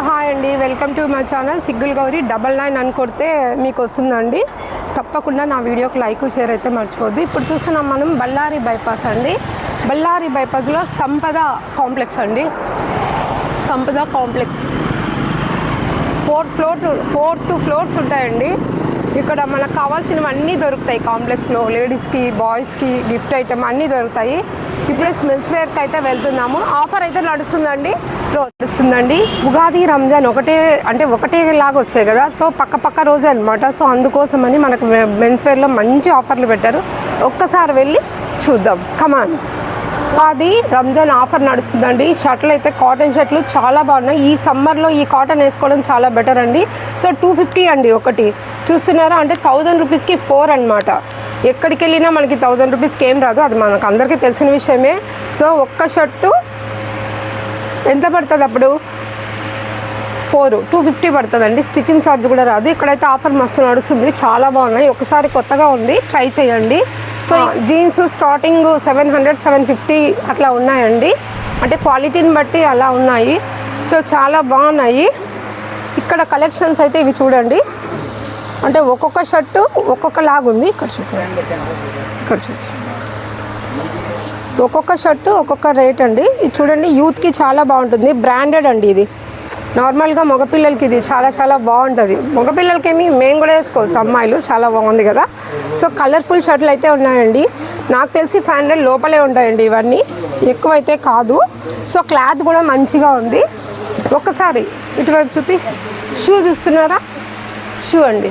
Hi అండి. Welcome to my channel. సిగ్గుల్ Gauri double nine అని కొడితే మీకు వస్తుందండి. తప్పకుండా నా వీడియోకి లైక్ షేర్ అయితే మర్చిపోద్దు. ఇప్పుడు చూస్తున్నాం మనం బళ్ళారి బైపాస్ అండి. బళ్ళారి బైపాస్లో సంపద కాంప్లెక్స్ అండి. Sampada complex. Four floors fourth floors ఉంటాయండి. ఇక్కడ మనకు కావాల్సినవన్నీ దొరుకుతాయి. కాంప్లెక్స్లో లేడీస్కి బాయ్స్కి గిఫ్ట్ ఐటమ్ అన్నీ దొరుకుతాయి. విజయస్ మెన్స్ వేర్కి అయితే వెళ్తున్నాము. ఆఫర్ అయితే నడుస్తుందండి. రోజు నడుస్తుందండి. ఉగాది రంజాన్ ఒకటే అంటే ఒకటే లాగా వచ్చాయి కదా. సో పక్క పక్క రోజే అనమాట సో అందుకోసమని మనకు మెన్స్ వేర్లో మంచి ఆఫర్లు పెట్టారు. ఒక్కసారి వెళ్ళి చూద్దాం. కమాన్ అది రంజాన్ ఆఫర్ నడుస్తుందండి. షర్ట్లు అయితే కాటన్ షర్ట్లు చాలా బాగున్నాయి. ఈ సమ్మర్లో ఈ కాటన్ వేసుకోవడం చాలా బెటర్ అండి. సో టూ ఫిఫ్టీ అండి ఒకటి. చూస్తున్నారా? అంటే థౌజండ్ రూపీస్కి ఫోర్ అనమాట ఎక్కడికి వెళ్ళినా మనకి థౌజండ్ రూపీస్కి ఏం రాదు. అది మనకు అందరికీ తెలిసిన విషయమే. సో ఒక్క షర్టు ఎంత పడుతుంది అప్పుడు? ఫోర్ టూ ఫిఫ్టీ పడుతుందండి. స్టిచ్చింగ్ ఛార్జ్ కూడా రాదు. ఇక్కడైతే ఆఫర్ మస్తు నడుస్తుంది. చాలా బాగున్నాయి. ఒకసారి కొత్తగా ఉంది. ట్రై చేయండి. So jeans starting seven hundred seven fifty అట్లా ఉన్నాయండి. అంటే క్వాలిటీని బట్టి అలా ఉన్నాయి. సో చాలా బాగున్నాయి. ఇక్కడ కలెక్షన్స్ అయితే ఇవి చూడండి. అంటే ఒక్కొక్క షర్టు ఒక్కొక్క లాగుంది ఉంది ఇక్కడ చూడండి ఇక్కడ చూడండి ఒక్కొక్క షర్టు ఒక్కొక్క రేట్ అండి. ఇది చూడండి యూత్కి చాలా బాగుంటుంది. బ్రాండెడ్ అండి ఇది. నార్మల్గా మగపిల్లలకి ఇది చాలా చాలా బాగుంటుంది. మగపిల్లలకేమి మేము కూడా వేసుకోవచ్చు. అమ్మాయిలు చాలా బాగుంది కదా. సో కలర్ఫుల్ షర్ట్లు అయితే ఉన్నాయండి. నాకు తెలిసి ఫైవ్ హండ్రెడ్ లోపలే ఉంటాయండి ఇవన్నీ. ఎక్కువైతే కాదు. సో క్లాత్ కూడా మంచిగా ఉంది. ఒక్కసారి ఇటువైపు చూపి. షూ చూస్తున్నారా? షూ అండి.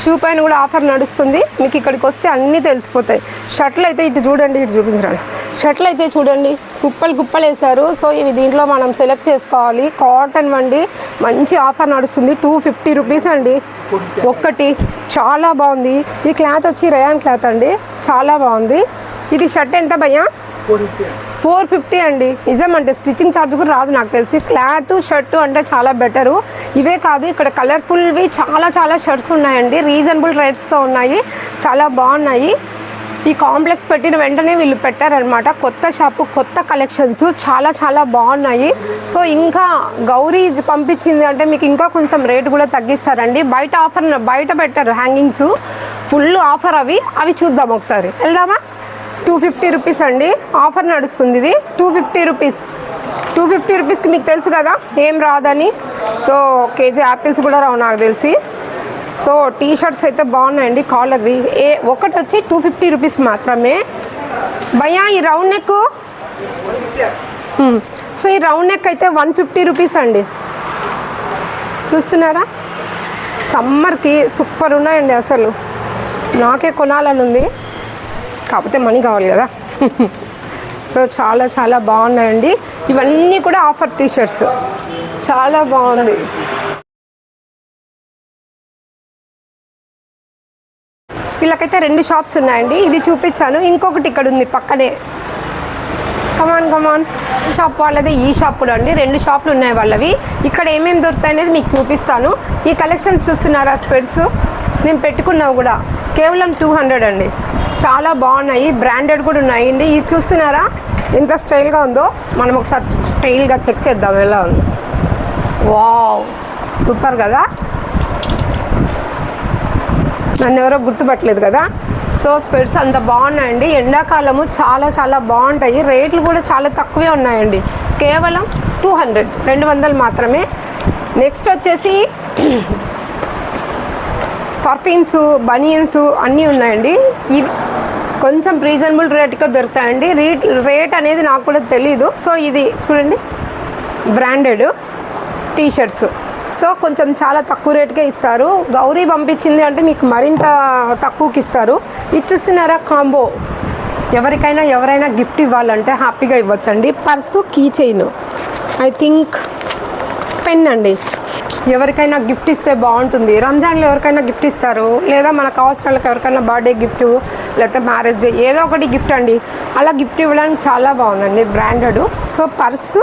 షూ పైన కూడా ఆఫర్ నడుస్తుంది. మీకు ఇక్కడికి వస్తే అన్నీ తెలిసిపోతాయి. షర్ట్లు అయితే ఇటు చూడండి ఇటు చూపించండి షర్ట్లు అయితే చూడండి కుప్పలు కుప్పలు వేశారు. సో ఇవి దీంట్లో మనం సెలెక్ట్ చేసుకోవాలి. కాటన్ వండి మంచి ఆఫర్ నడుస్తుంది. టూ ఫిఫ్టీ రూపీస్ అండి. ఒక్కటి. చాలా బాగుంది. ఈ క్లాత్ వచ్చి రయాన్ క్లాత్ అండి. చాలా బాగుంది. ఇది షర్ట్ ఎంత భయ్యా? ఫోర్ ఫిఫ్టీ అండి. నిజం అంటే స్టిచ్చింగ్ ఛార్జ్ కూడా రాదు నాకు తెలిసి. క్లాత్ షర్టు అంటే చాలా బెటరు. ఇవే కాదు ఇక్కడ కలర్ఫుల్వి చాలా చాలా షర్ట్స్ ఉన్నాయండి. రీజనబుల్ రేట్స్తో ఉన్నాయి. చాలా బాగున్నాయి. ఈ కాంప్లెక్స్ పెట్టిన వెంటనే వీళ్ళు పెట్టారనమాట కొత్త షాపు కొత్త కలెక్షన్స్ చాలా చాలా బాగున్నాయి. సో ఇంకా గౌరీ పంపించింది అంటే మీకు ఇంకా కొంచెం రేట్ కూడా తగ్గిస్తారండి. బయట ఆఫర్ బయట పెట్టారు హ్యాంగింగ్స్ ఫుల్ ఆఫర్ అవి. అవి చూద్దాం ఒకసారి. వెళ్దామా? టూ ఫిఫ్టీ రూపీస్ అండి. ఆఫర్ నడుస్తుంది ఇది. Two fifty rupees two fifty రూపీస్కి మీకు తెలుసు కదా ఏం రాదని. సో కేజీ యాపిల్స్ కూడా రావు నాకు తెలిసి. సో టీ షర్ట్స్ అయితే బాగున్నాయండి కాలర్వి. ఏ ఒకటి వచ్చి టూ ఫిఫ్టీ రూపీస్ మాత్రమే. భయ్యా ఈ రౌండ్ నెక్ సో ఈ రౌండ్ నెక్ అయితే వన్ ఫిఫ్టీ రూపీస్ అండి. చూస్తున్నారా? సమ్మర్కి సూపర్ ఉన్నాయండి అసలు. నాకే కొనాలని ఉంది. కాకపోతే మనీ కావాలి కదా. సో చాలా చాలా బాగున్నాయండి. ఇవన్నీ కూడా ఆఫర్ టీషర్ట్స్. చాలా బాగుంది. వీళ్ళకైతే రెండు షాప్స్ ఉన్నాయండి. ఇది చూపించాను. ఇంకొకటి ఇక్కడ ఉంది పక్కనే. కమాన్ కమాన్ షాప్ వాళ్ళది ఈ షాప్ కూడా అండి. రెండు షాపులు ఉన్నాయి వాళ్ళవి. ఇక్కడ ఏమేమి దొరుకుతాయి అనేది మీకు చూపిస్తాను. ఈ కలెక్షన్స్ చూస్తున్నారా స్పెడ్స్? నేను పెట్టుకున్నావు కూడా. కేవలం టూ హండ్రెడ్ అండి. చాలా బాగున్నాయి. బ్రాండెడ్ కూడా ఉన్నాయి అండి ఇది చూస్తున్నారా? ఎంత స్టైల్గా ఉందో? మనం ఒకసారి స్టైల్గా చెక్ చేద్దాం ఎలా ఉంది. వావ్! సూపర్ కదా? నన్ను ఎవరో గుర్తుపట్టలేదు కదా? సో స్పెడ్స్ అంత బాగున్నాయండి. ఎండాకాలము చాలా చాలా బాగుంటాయి. రేట్లు కూడా చాలా తక్కువే ఉన్నాయండి. కేవలం టూ హండ్రెడ్ రెండు వందలు మాత్రమే. నెక్స్ట్ వచ్చేసి పర్ఫ్యూమ్స్ బనియన్స్ అన్నీ ఉన్నాయండి. ఇవి కొంచెం రీజనబుల్ రేట్గా దొరుకుతాయండి. రేట్ రేట్ అనేది నాకు కూడా తెలీదు. సో ఇది చూడండి. బ్రాండెడ్ టీషర్ట్స్ సో కొంచెం చాలా తక్కువ రేటుకే ఇస్తారు. గౌరీ పంపించింది అంటే మీకు మరింత తక్కువకి ఇస్తారు. ఇచ్చిస్తున్నారా కాంబో ఎవరికైనా ఎవరైనా గిఫ్ట్ ఇవ్వాలంటే హ్యాపీగా ఇవ్వచ్చండి. Purse key chain I think pen అండి. ఎవరికైనా గిఫ్ట్ ఇస్తే బాగుంటుంది. రంజాన్లో ఎవరికైనా గిఫ్ట్ ఇస్తారు. లేదా మనకు కావాల్సిన వాళ్ళకి ఎవరికైనా బర్త్డే గిఫ్ట్ లేకపోతే మ్యారేజ్ డే ఏదో ఒకటి గిఫ్ట్ అండి. అలా గిఫ్ట్ ఇవ్వడానికి చాలా బాగుందండి branded so purse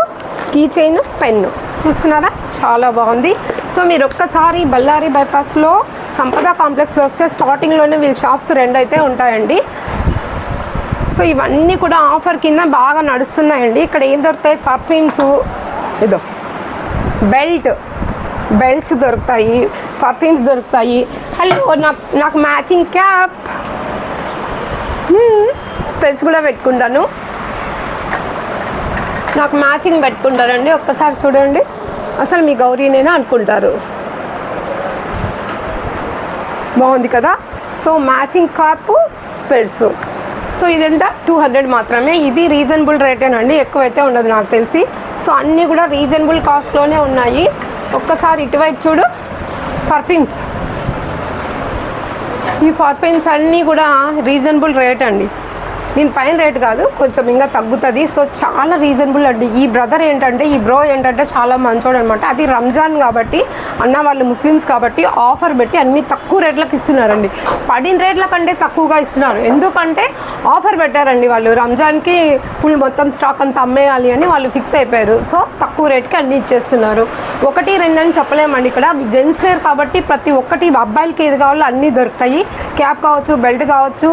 key chain pen చూస్తున్నారా? చాలా బాగుంది. సో మీరు ఒక్కసారి బళ్ళారి బైపాస్లో సంపద కాంప్లెక్స్లో వస్తే స్టార్టింగ్లోనే వీళ్ళ షాప్స్ రెండు అయితే ఉంటాయండి. సో ఇవన్నీ కూడా ఆఫర్ కింద బాగా నడుస్తున్నాయండి. ఇక్కడ ఏం దొరుకుతాయి? పర్ఫ్యూమ్స్ ఇదో బెల్ట్ బెల్ట్స్ దొరుకుతాయి పర్ఫ్యూమ్స్ దొరుకుతాయి. హలో నాకు నాకు మ్యాచింగ్ క్యాప్ స్పెట్స్ కూడా పెట్టుకుంటాను. నాకు మ్యాచింగ్ పెట్టుకుంటారండి ఒక్కసారి చూడండి. అసలు మీ గౌరీనేనా అనుకుంటారు. బాగుంది కదా? So matching cap specs. So ఇదంతా టూ హండ్రెడ్ మాత్రమే. ఇది రీజనబుల్ రేటేనండి ఎక్కువైతే ఉండదు నాకు తెలిసి. సో అన్నీ కూడా రీజనబుల్ కాస్ట్లోనే ఉన్నాయి. ఒక్కసారి ఇటువైపు చూడు పర్ఫ్యూమ్స్. ఈ ఫార్ఫైన్స్ అన్నీ కూడా రీజనబుల్ రేట్ అండి. దీని పైన రేట్ కాదు కొంచెం ఇంకా తగ్గుతుంది. సో చాలా రీజనబుల్ అండి. ఈ బ్రదర్ ఏంటంటే ఈ బ్రో ఏంటంటే చాలా మంచోడు అనమాట అది రంజాన్ కాబట్టి అన్న వాళ్ళు ముస్లిమ్స్ కాబట్టి ఆఫర్ పెట్టి అన్ని తక్కువ రేట్లకు ఇస్తున్నారండి. పడిన రేట్ల కంటే తక్కువగా ఇస్తున్నారు. ఎందుకంటే ఆఫర్ పెట్టారండి వాళ్ళు. రంజాన్కి ఫుల్ మొత్తం స్టాక్ అంతా అమ్మేయాలి అని వాళ్ళు ఫిక్స్ అయిపోయారు. సో తక్కువ రేట్కి అన్ని ఇచ్చేస్తున్నారు. ఒకటి రెండు అని చెప్పలేమండి ఇక్కడ. జెంట్స్ వేర్ కాబట్టి ప్రతి ఒక్కటి అబ్బాయిలకి ఏది కావాలో అన్నీ దొరుకుతాయి. క్యాప్ కావచ్చు బెల్ట్ కావచ్చు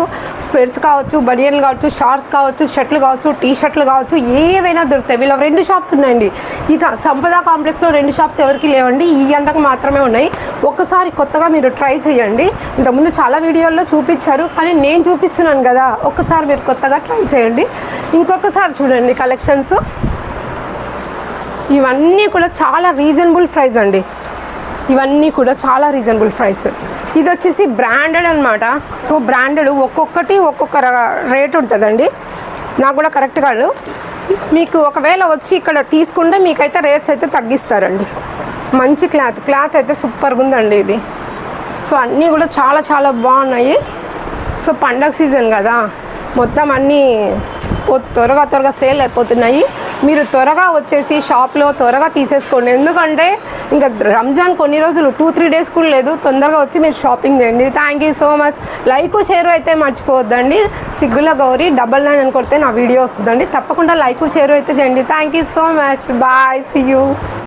స్పెట్స్ కావచ్చు బనియన్ కావచ్చు కావచ్చు షార్ట్స్ కావచ్చు షర్ట్లు కావచ్చు టీ షర్ట్లు కావచ్చు ఏవైనా దొరుకుతాయి. వీళ్ళ రెండు షాప్స్ ఉన్నాయండి. ఈ సంపద కాంప్లెక్స్లో రెండు షాప్స్ ఎవరికి లేవండి. ఈ గంటకు మాత్రమే ఉన్నాయి. ఒక్కసారి కొత్తగా మీరు ట్రై చేయండి. ఇంతకుముందు చాలా వీడియోల్లో చూపించారు కానీ నేను చూపిస్తున్నాను కదా. ఒక్కసారి మీరు కొత్తగా ట్రై చేయండి. ఇంకొకసారి చూడండి కలెక్షన్స్. ఇవన్నీ కూడా చాలా రీజనబుల్ ప్రైస్ అండి. ఇవన్నీ కూడా చాలా రీజనబుల్ ప్రైస్. ఇది వచ్చేసి బ్రాండెడ్ అనమాట సో బ్రాండెడ్ ఒక్కొక్కటి ఒక్కొక్క రేట్ ఉంటుందండి. నాకు కూడా కరెక్ట్ కాదు. మీకు ఒకవేళ వచ్చి ఇక్కడ తీసుకుంటే మీకైతే రేట్స్ అయితే తగ్గిస్తారండి. మంచి క్లాత్ క్లాత్ అయితే సూపర్గా ఉందండి ఇది. సో అన్నీ కూడా చాలా చాలా బాగున్నాయి. సో పండగ సీజన్ కదా. మొత్తం అన్నీ ఓ- త్వరగా త్వరగా సేల్ అయిపోతున్నాయి. మీరు త్వరగా వచ్చేసి షాప్లో త్వరగా తీసేసుకోండి. ఎందుకంటే ఇంకా రంజాన్ కొన్ని రోజులు టూ త్రీ డేస్ కూడా లేదు. తొందరగా వచ్చి మీరు షాపింగ్ చేయండి. Thank you so much like share అయితే మర్చిపోవద్దండి. సిగ్గుల గౌరీ డబల్ నైన్ అని కొడితే నా వీడియో వస్తుందండి. తప్పకుండా లైక్ షేర్ అయితే చేయండి. Thank you so much bye see you